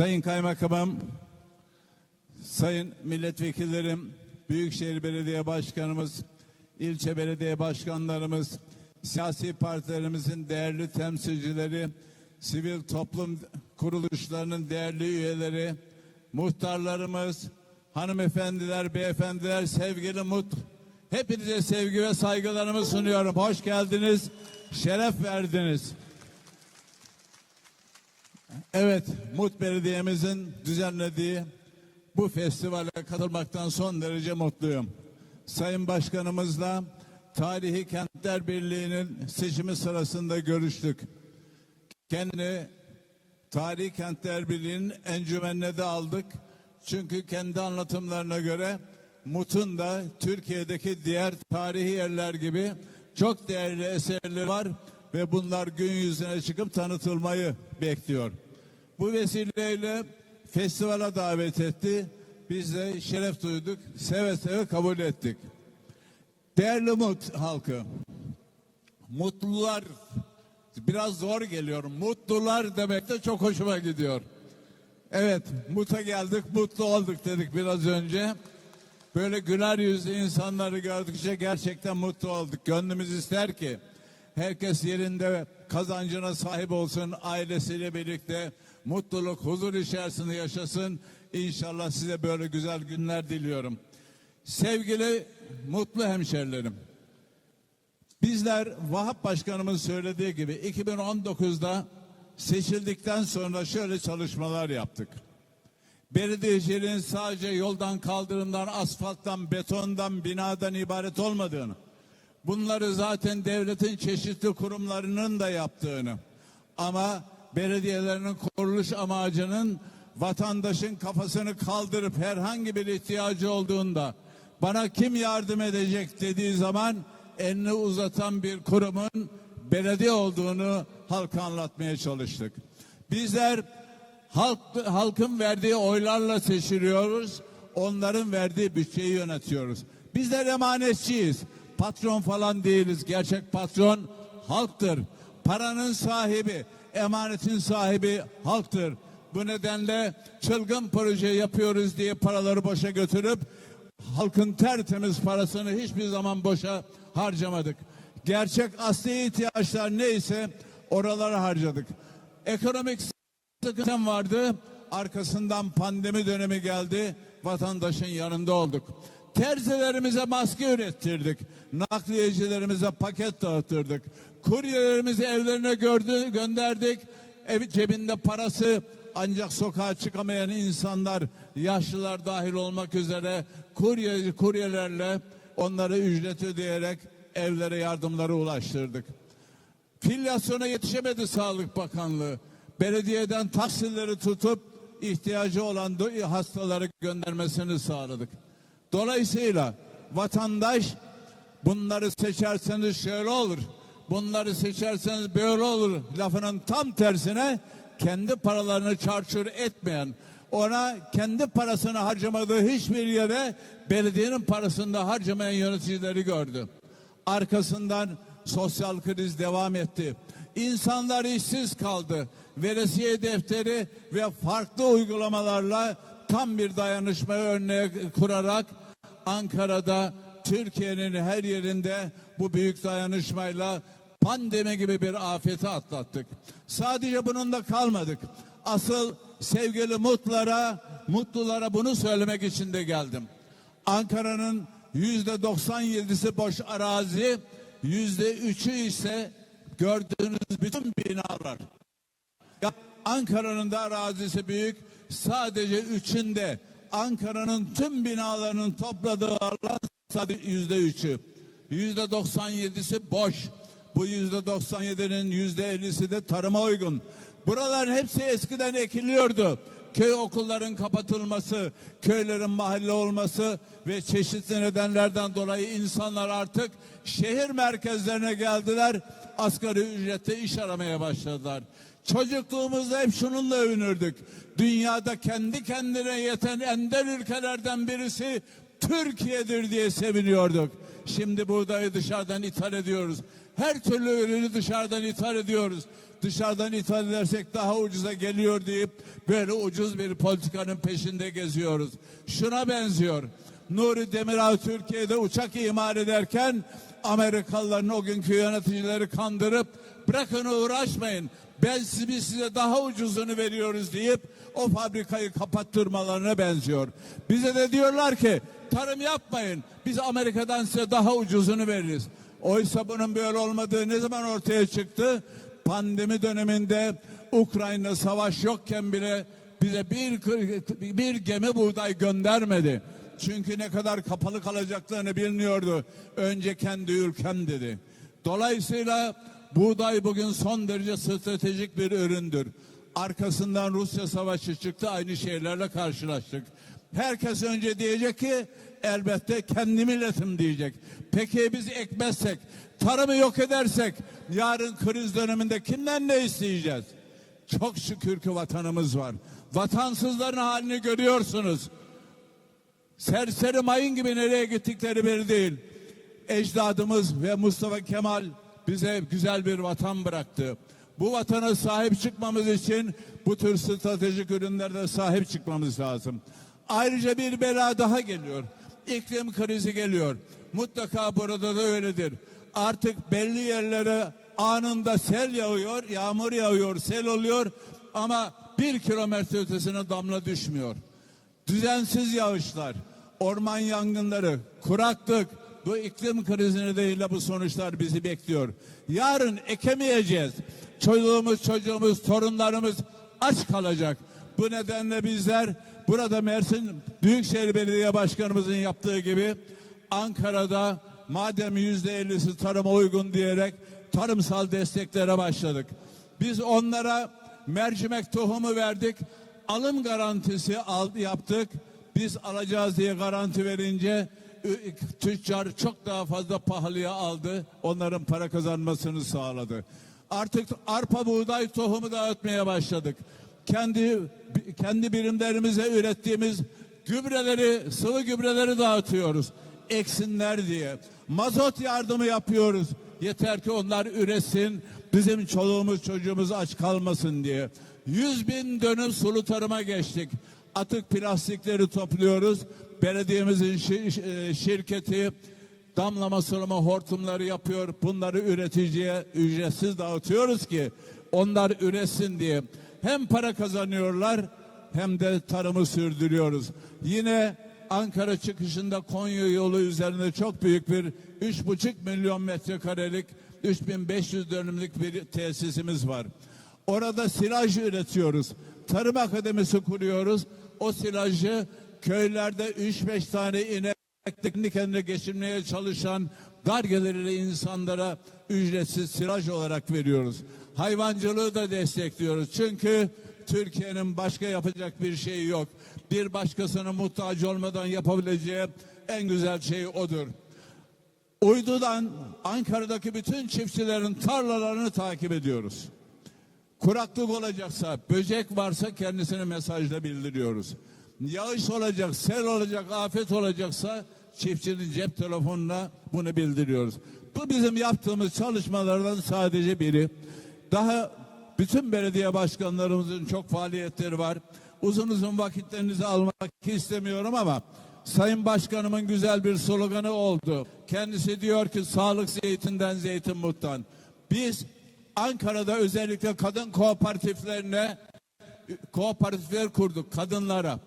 Sayın Kaymakamım, Sayın Milletvekillerim, Büyükşehir Belediye Başkanımız, ilçe belediye başkanlarımız, siyasi partilerimizin değerli temsilcileri, sivil toplum kuruluşlarının değerli üyeleri, muhtarlarımız, hanımefendiler, beyefendiler, sevgili mut, hepinize sevgi ve saygılarımı sunuyorum. Hoş geldiniz, şeref verdiniz. Evet, Mut Belediye'mizin düzenlediği bu festivale katılmaktan son derece mutluyum. Sayın Başkanımızla Tarihi Kentler Birliği'nin seçimi sırasında görüştük. Kendini Tarihi Kentler Birliği'nin encümenine de aldık. Çünkü kendi anlatımlarına göre Mut'un da Türkiye'deki diğer tarihi yerler gibi çok değerli eserleri var ve bunlar gün yüzüne çıkıp tanıtılmayı bekliyor. Bu vesileyle festivale davet etti. Biz de şeref duyduk, seve seve kabul ettik. Değerli Mut halkı, mutlular biraz zor geliyor. Mutlular demek de çok hoşuma gidiyor. Evet, Mut'a geldik, mutlu olduk dedik biraz önce. Böyle güler yüzlü insanları gördükçe gerçekten mutlu olduk. Gönlümüz ister ki herkes yerinde kazancına sahip olsun, ailesiyle birlikte mutluluk, huzur içerisinde yaşasın. İnşallah size böyle güzel günler diliyorum. Sevgili mutlu hemşerilerim. Bizler Vahap Başkanımın söylediği gibi 2019'da seçildikten sonra şöyle çalışmalar yaptık. Belediyeciliğin sadece yoldan, kaldırımdan, asfalttan, betondan, binadan ibaret olmadığını, bunları zaten devletin çeşitli kurumlarının da yaptığını ama belediyelerinin kuruluş amacının vatandaşın kafasını kaldırıp herhangi bir ihtiyacı olduğunda bana kim yardım edecek dediği zaman elini uzatan bir kurumun belediye olduğunu halka anlatmaya çalıştık. Bizler halk, halkın verdiği oylarla seçiliyoruz. Onların verdiği bütçeyi yönetiyoruz. Bizler emanetçiyiz. Patron falan değiliz. Gerçek patron halktır. Paranın sahibi, emanetin sahibi halktır. Bu nedenle çılgın proje yapıyoruz diye paraları boşa götürüp halkın tertemiz parasını hiçbir zaman boşa harcamadık. Gerçek asli ihtiyaçlar neyse oralara harcadık. Ekonomik sıkıntı vardı. Arkasından pandemi dönemi geldi. Vatandaşın yanında olduk. Terzilerimize maske ürettirdik. Nakliyecilerimize paket dağıtırdık. Kuryelerimizi evlerine gördü, gönderdik. Ev cebinde parası ancak sokağa çıkamayan insanlar, yaşlılar dahil olmak üzere kurye, kuryelerle onları ücret ödeyerek evlere yardımları ulaştırdık. Filyasyona yetişemedi Sağlık Bakanlığı. Belediyeden tahsilleri tutup ihtiyacı olan hastaları göndermesini sağladık. Dolayısıyla vatandaş bunları seçerseniz şöyle olur, bunları seçerseniz böyle olur lafının tam tersine kendi paralarını çarçur etmeyen, ona kendi parasını harcamadığı hiçbir yere belediyenin parasını da harcamayan yöneticileri gördü. Arkasından sosyal kriz devam etti. İnsanlar işsiz kaldı. Veresiye defteri ve farklı uygulamalarla tam bir dayanışma örneği kurarak Ankara'da Türkiye'nin her yerinde bu büyük dayanışmayla pandemi gibi bir afeti atlattık. Sadece bununla kalmadık. Asıl sevgili mutlara, mutlulara bunu söylemek için de geldim. Ankara'nın yüzde 97'si boş arazi, yüzde üçü ise gördüğünüz bütün binalar. Ankara'nın da arazisi büyük. Sadece üçünde Ankara'nın tüm binalarının topladığı sadece yüzde üçü. Yüzde 97'si boş. Bu yüzde 97'nin yüzde 50'si de tarıma uygun. Buraların hepsi eskiden ekiliyordu. Köy okulların kapatılması, köylerin mahalle olması ve çeşitli nedenlerden dolayı insanlar artık şehir merkezlerine geldiler. Asgari ücrette iş aramaya başladılar. Çocukluğumuzda hep şununla övünürdük. Dünyada kendi kendine yeten ender ülkelerden birisi Türkiye'dir diye seviniyorduk. Şimdi buğdayı dışarıdan ithal ediyoruz. Her türlü ürünü dışarıdan ithal ediyoruz. Dışarıdan ithal edersek daha ucuza geliyor deyip böyle ucuz bir politikanın peşinde geziyoruz. Şuna benziyor. Nuri Demirel Türkiye'de uçak imal ederken Amerikalıların o günkü yöneticileri kandırıp bırakın uğraşmayın. Ben size, biz size daha ucuzunu veriyoruz deyip o fabrikayı kapattırmalarına benziyor. Bize de diyorlar ki tarım yapmayın. Biz Amerika'dan size daha ucuzunu veririz. Oysa bunun böyle olmadığı ne zaman ortaya çıktı? Pandemi döneminde Ukrayna savaş yokken bile bize bir, bir gemi buğday göndermedi. Çünkü ne kadar kapalı kalacaklarını bilmiyordu. Önce kendi ülkem dedi. Dolayısıyla buğday bugün son derece stratejik bir üründür. Arkasından Rusya savaşı çıktı aynı şeylerle karşılaştık. Herkes önce diyecek ki elbette kendi milletim diyecek. Peki biz ekmezsek, tarımı yok edersek yarın kriz döneminde kimden ne isteyeceğiz? Çok şükür ki vatanımız var. Vatansızların halini görüyorsunuz. Serseri mayın gibi nereye gittikleri belli değil. Ecdadımız ve Mustafa Kemal bize güzel bir vatan bıraktı. Bu vatana sahip çıkmamız için bu tür stratejik ürünlerde sahip çıkmamız lazım. Ayrıca bir bela daha geliyor. İklim krizi geliyor. Mutlaka burada da öyledir. Artık belli yerlere anında sel yağıyor, yağmur yağıyor, sel oluyor ama bir kilometre ötesine damla düşmüyor. Düzensiz yağışlar, orman yangınları, kuraklık, bu iklim krizi nedeniyle bu sonuçlar bizi bekliyor. Yarın ekemeyeceğiz. Çoluğumuz, çocuğumuz, torunlarımız aç kalacak. Bu nedenle bizler burada Mersin Büyükşehir Belediye Başkanımızın yaptığı gibi Ankara'da madem yüzde ellisi tarıma uygun diyerek tarımsal desteklere başladık. Biz onlara mercimek tohumu verdik. Alım garantisi al, yaptık. Biz alacağız diye garanti verince tüccar çok daha fazla pahalıya aldı. Onların para kazanmasını sağladı. Artık arpa buğday tohumu dağıtmaya başladık. Kendi kendi birimlerimize ürettiğimiz gübreleri, sıvı gübreleri dağıtıyoruz. Eksinler diye. Mazot yardımı yapıyoruz. Yeter ki onlar üretsin. Bizim çoluğumuz çocuğumuz aç kalmasın diye. 100 bin dönüm sulu tarıma geçtik. Atık plastikleri topluyoruz. Belediyemizin e, şirketi damlama sulama hortumları yapıyor. Bunları üreticiye ücretsiz dağıtıyoruz ki onlar üretsin diye. Hem para kazanıyorlar hem de tarımı sürdürüyoruz. Yine Ankara çıkışında Konya yolu üzerinde çok büyük bir 3,5 milyon metrekarelik 3500 dönümlük bir tesisimiz var. Orada silaj üretiyoruz. Tarım akademisi kuruyoruz. O silajı köylerde 3-5 tane inek kendi kendine geçirmeye çalışan dar gelirli insanlara ücretsiz silaj olarak veriyoruz. Hayvancılığı da destekliyoruz. Çünkü Türkiye'nin başka yapacak bir şeyi yok. Bir başkasına muhtaç olmadan yapabileceği en güzel şey odur. Uydudan Ankara'daki bütün çiftçilerin tarlalarını takip ediyoruz. Kuraklık olacaksa, böcek varsa kendisine mesajla bildiriyoruz. Yağış olacak, sel olacak, afet olacaksa çiftçinin cep telefonuna bunu bildiriyoruz. Bu bizim yaptığımız çalışmalardan sadece biri. Daha bütün belediye başkanlarımızın çok faaliyetleri var. Uzun uzun vakitlerinizi almak istemiyorum ama Sayın Başkanımın güzel bir sloganı oldu. Kendisi diyor ki sağlık zeytinden zeytin muttan. Biz Ankara'da özellikle kadın kooperatiflerine kooperatifler kurduk kadınlara.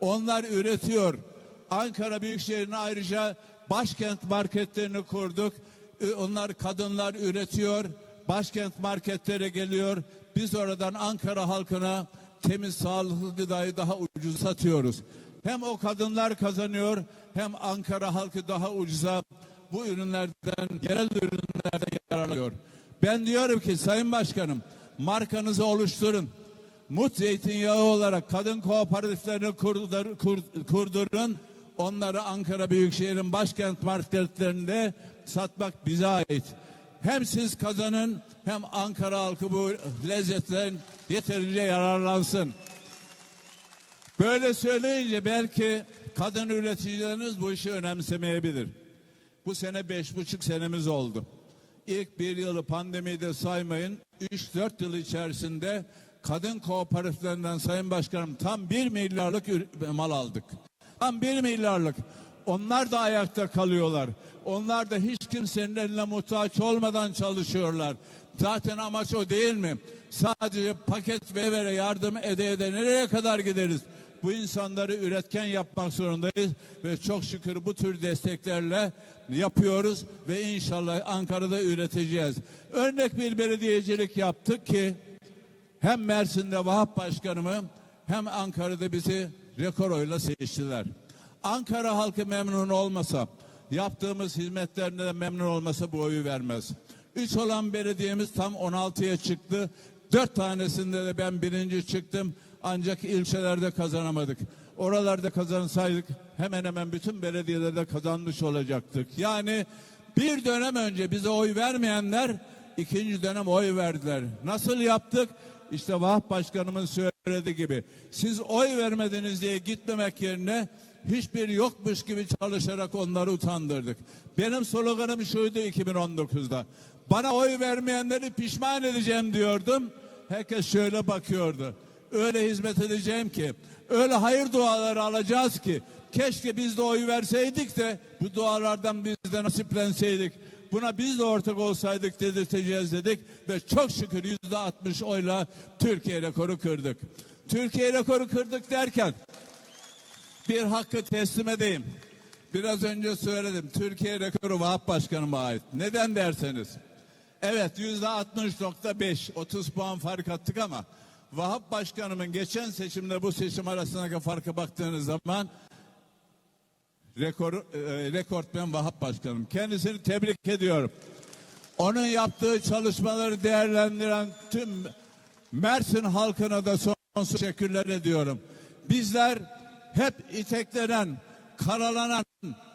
Onlar üretiyor. Ankara Büyükşehir'ine ayrıca başkent marketlerini kurduk. Onlar kadınlar üretiyor. Başkent marketlere geliyor. Biz oradan Ankara halkına temiz sağlıklı gıdayı daha ucuz satıyoruz. Hem o kadınlar kazanıyor hem Ankara halkı daha ucuza bu ürünlerden, yerel ürünlerden yararlanıyor. Ben diyorum ki Sayın Başkanım markanızı oluşturun. Mut zeytinyağı olarak kadın kooperatiflerini kurdur, kur- kurdurun. Onları Ankara Büyükşehir'in başkent marketlerinde satmak bize ait. Hem siz kazanın hem Ankara halkı bu lezzetten yeterince yararlansın. Böyle söyleyince belki kadın üreticileriniz bu işi önemsemeyebilir. Bu sene beş buçuk senemiz oldu. İlk bir yılı pandemiyi de saymayın. 3-4 yıl içerisinde kadın kooperatiflerinden Sayın Başkanım tam 1 milyarlık mal aldık. Tam 1 milyarlık. Onlar da ayakta kalıyorlar. Onlar da hiç kimsenin eline muhtaç olmadan çalışıyorlar. Zaten amaç o değil mi? Sadece paket ve vere yardım ede ede nereye kadar gideriz? Bu insanları üretken yapmak zorundayız ve çok şükür bu tür desteklerle yapıyoruz ve inşallah Ankara'da üreteceğiz. Örnek bir belediyecilik yaptık ki hem Mersin'de Vahap Başkanımı hem Ankara'da bizi rekor oyla seçtiler. Ankara halkı memnun olmasa, yaptığımız hizmetlerinde de memnun olmasa bu oyu vermez. Üç olan belediyemiz tam 16'ya çıktı. Dört tanesinde de ben birinci çıktım. Ancak ilçelerde kazanamadık. Oralarda kazansaydık hemen hemen bütün belediyelerde kazanmış olacaktık. Yani bir dönem önce bize oy vermeyenler ikinci dönem oy verdiler. Nasıl yaptık? İşte Vahap Başkanımın söylediği gibi. Siz oy vermediniz diye gitmemek yerine hiçbir yokmuş gibi çalışarak onları utandırdık. Benim sloganım şuydu 2019'da. Bana oy vermeyenleri pişman edeceğim diyordum. Herkes şöyle bakıyordu. Öyle hizmet edeceğim ki, öyle hayır duaları alacağız ki, keşke biz de oy verseydik de bu dualardan biz de nasiplenseydik. Buna biz de ortak olsaydık dedirteceğiz dedik ve çok şükür yüzde 60 oyla Türkiye rekoru kırdık. Türkiye rekoru kırdık derken bir hakkı teslim edeyim. Biraz önce söyledim. Türkiye rekoru Vahap Başkanıma ait. Neden derseniz. Evet yüzde 60.5 30 puan fark attık ama Vahap Başkanımın geçen seçimle bu seçim arasındaki farka baktığınız zaman rekor, e, rekortmen Vahap Başkanım. Kendisini tebrik ediyorum. Onun yaptığı çalışmaları değerlendiren tüm Mersin halkına da sonsuz teşekkürler ediyorum. Bizler hep iteklenen, karalanan,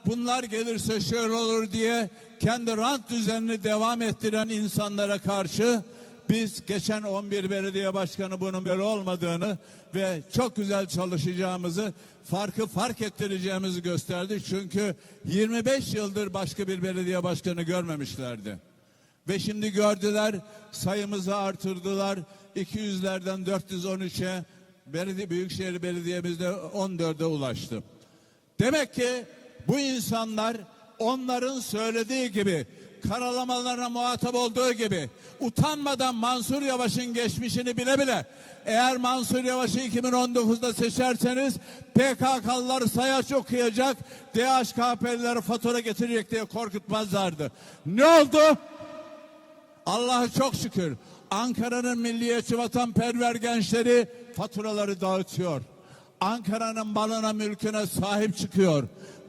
bunlar gelirse şöyle olur diye kendi rant düzenini devam ettiren insanlara karşı biz geçen 11 belediye başkanı bunun böyle olmadığını ve çok güzel çalışacağımızı farkı fark ettireceğimizi gösterdik. Çünkü 25 yıldır başka bir belediye başkanı görmemişlerdi. Ve şimdi gördüler sayımızı artırdılar. 200'lerden 413'e belediye, Büyükşehir Belediye'mizde 14'e ulaştı. Demek ki bu insanlar onların söylediği gibi karalamalarına muhatap olduğu gibi utanmadan Mansur Yavaş'ın geçmişini bile bile eğer Mansur Yavaş'ı 2019'da seçerseniz PKK'lılar sayaç okuyacak DHKP'liler fatura getirecek diye korkutmazlardı. Ne oldu? Allah'a çok şükür Ankara'nın milliyetçi vatanperver gençleri faturaları dağıtıyor. Ankara'nın malına mülküne sahip çıkıyor.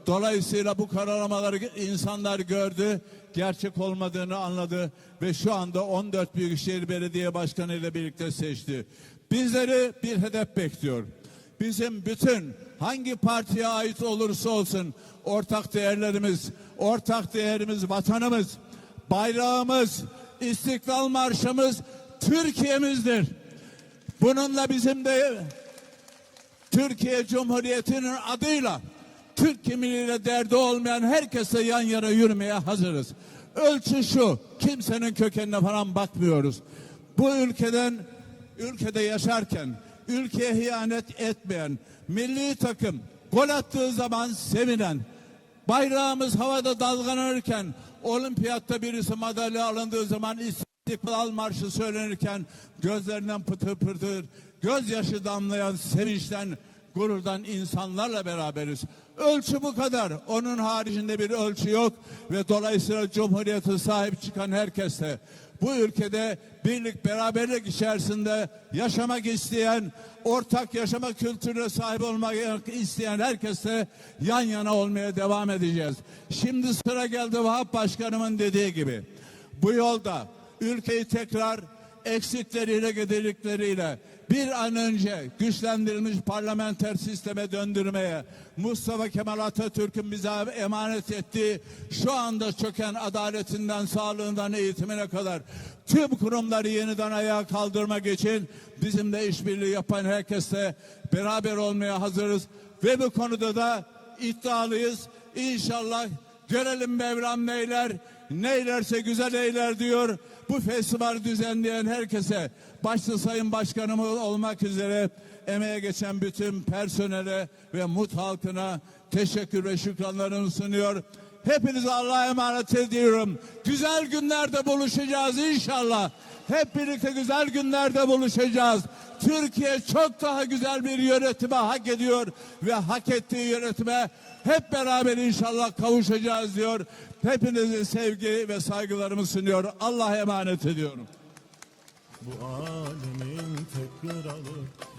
Dolayısıyla bu karalamaları insanlar gördü, gerçek olmadığını anladı ve şu anda 14 Büyükşehir Belediye Başkanı ile birlikte seçti. Bizleri bir hedef bekliyor. Bizim bütün hangi partiye ait olursa olsun ortak değerlerimiz, ortak değerimiz vatanımız, bayrağımız, İstiklal Marşımız Türkiye'mizdir. Bununla bizim de Türkiye Cumhuriyeti'nin adıyla Türk kimliğiyle derdi olmayan herkese yan yana yürümeye hazırız. Ölçü şu, kimsenin kökenine falan bakmıyoruz. Bu ülkeden, ülkede yaşarken, ülkeye hiyanet etmeyen, milli takım gol attığı zaman sevinen, bayrağımız havada dalgalanırken, olimpiyatta birisi madalya alındığı zaman İstiklal Marşı söylenirken gözlerinden pıtır pıtır gözyaşı damlayan sevinçten gururdan insanlarla beraberiz. Ölçü bu kadar. Onun haricinde bir ölçü yok ve dolayısıyla Cumhuriyete sahip çıkan herkese bu ülkede birlik beraberlik içerisinde yaşamak isteyen, ortak yaşama kültürüne sahip olmak isteyen herkese yan yana olmaya devam edeceğiz. Şimdi sıra geldi Vahap Başkanımın dediği gibi. Bu yolda ülkeyi tekrar eksikleriyle gedirikleriyle bir an önce güçlendirilmiş parlamenter sisteme döndürmeye Mustafa Kemal Atatürk'ün bize emanet ettiği şu anda çöken adaletinden, sağlığından, eğitimine kadar tüm kurumları yeniden ayağa kaldırmak için bizimle işbirliği yapan herkesle beraber olmaya hazırız ve bu konuda da iddialıyız. İnşallah görelim Mevlam neyler neylerse güzel eyler diyor. Bu festival düzenleyen herkese, başta Sayın Başkanımız olmak üzere emeğe geçen bütün personele ve MUT halkına teşekkür ve şükranlarımı sunuyor. Hepinize Allah'a emanet ediyorum. Güzel günlerde buluşacağız inşallah. Hep birlikte güzel günlerde buluşacağız. Türkiye çok daha güzel bir yönetime hak ediyor ve hak ettiği yönetime hep beraber inşallah kavuşacağız diyor. Hepinize sevgi ve saygılarımı sunuyor. Allah'a emanet ediyorum. Bu alemin tek kralı